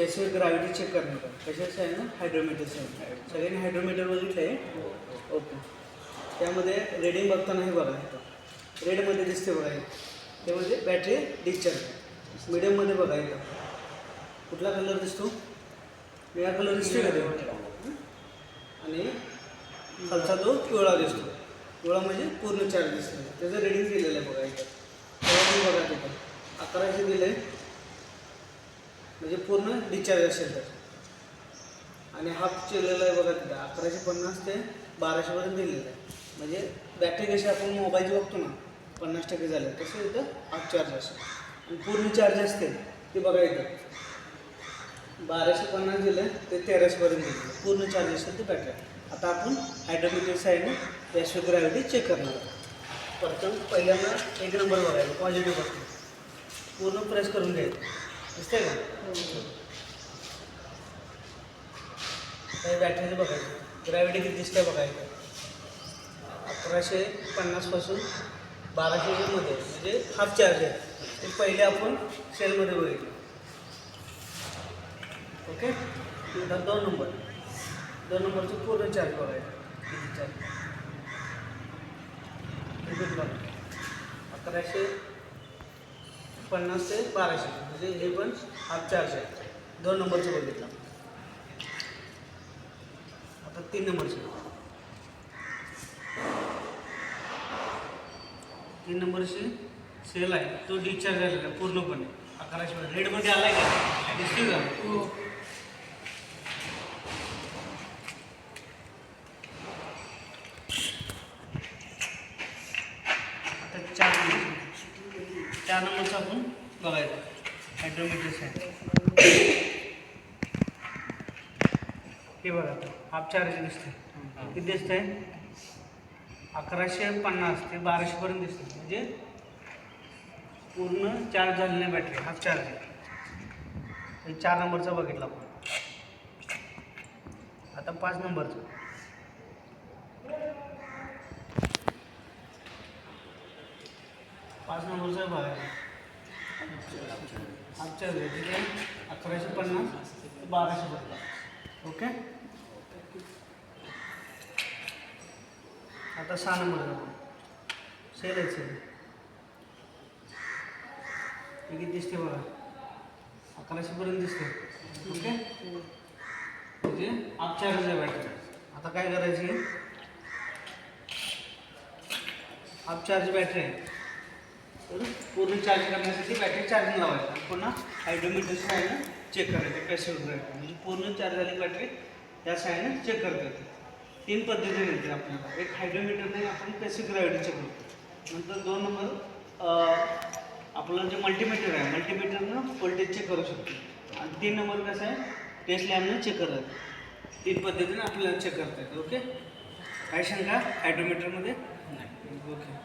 त्याशिवाय gravity check करणार कशाचं आहे ना हायड्रोमीटरचं सगळ्यांनी हायड्रोमीटर बघितलं आहे ओके त्यामध्ये रेडिंग बघताना हे बघा. येतं रेडमध्ये दिसते बघा हे. ते म्हणजे बॅटरी डिस्चार्ज मिडियममध्ये बघा येतं कुठला कलर दिसतो? निळा कलर दिसतो आणि खालचा तो पिवळा दिसतो. पिवळा म्हणजे पूर्ण चार्ज दिसतो त्याचं रेडिंग दिलेलं आहे बघा इथं बघा तिथं. अकराशे दिलं आहे म्हणजे पूर्ण डिस्चार्ज असेल तर. आणि हाफ चिरलेला आहे बघा तिथं अकराशे पन्नास ते बाराशेपर्यंत दिलेलं आहे. म्हणजे बॅटरी कशी आपण मोबाईलची बघतो ना पन्नास टक्के झाले. तसं इथं हाफ चार्ज असेल. आणि पूर्ण चार्ज असते ते बघा इथं. बाराशे पन्नास दिलं ते तेराशेपर्यंत दिलं पूर्ण चार्ज असेल ते बॅटरी आता आपण हायड्रोमीटर साईडने पॅशो ग्रॅव्हिटी चेक करणार आहोत. प्रथम पहिल्यांदा एक नंबर बघायला पॉझिटिव्ह बघतो. पूर्ण प्रेस करून घ्यायचं. दिसतंय का? काही बॅटरीचं बघायचं. ग्रॅव्हिटी किती दिसतंय बघायचं. अकराशे पन्नासपासून बाराशेच्या मध्ये म्हणजे हाफ चार्ज आहे. ते पहिले आपण सेलमध्ये बघितलं. ओके नंतर दोन नंबर दोन नंबरचं पूर्ण चार्ज बघायचं. किती चार्ज अकराशे पन्नास ते बाराशे म्हणजे हे पण हाफ चारशे आहे. दोन नंबरचं बघितलं. आता तीन नंबरचं. तीन नंबरची सेल आहे. तो डिस्चार्ज झालेला आहे पूर्णपणे. अकराशे रेडमध्ये आला आहे का? दिसतो का? हो आता चार नंबर चार नंबरचं आपण बघायचं. हायड्रोमीटर्स हे बघा हाफ चार्ज दिसते किती दिसतंय? अकराशे पन्नास ते बाराशेपर्यंत दिसतं म्हणजे पूर्ण चार्ज झालेली नाही बॅटरी हाफ चार्ज हे चार नंबरचा बघितला आपण. आता पाच नंबरचं. पाच नंबरचा भाग हाफ आहे ठीक आहे? अकराशे पन्नास ते पन्नास ओके? आता सहा नंबर सेल आहे सेल. हे किती दिसते बघा? अकराशेपर्यंत दिसते. ओके? म्हणजे आप चार्ज आहे बॅटरी आता काय करायची? आप चार्ज बॅटरी आहे. पूर्ण चार्ज करण्यासाठी बॅटरी चार्जिंग लावायचं. आणि पुन्हा हायड्रोमीटर साईडनं चेक करायचं पॅसिव्ह ड्राईव्ह म्हणजे पूर्ण चार्ज झाली बॅटरी त्या साईडनं चेक करता येते तीन पद्धतीने येते आपल्याला. एक हायड्रोमीटरने आपण पॅसिव्ह ग्रॅव्हिटी चेक करतो. नंतर दोन नंबर आपलं जे मल्टीमीटर आहे मल्टीमीटरनं व्होल्टेज चेक करू शकतो. आणि तीन नंबर कसं आहे टेस्ट लॅबनं चेक करतात तीन पद्धतीने आपल्याला चेक करता येते ओके? काय शंका हायड्रोमीटरमध्ये नाही. ओके.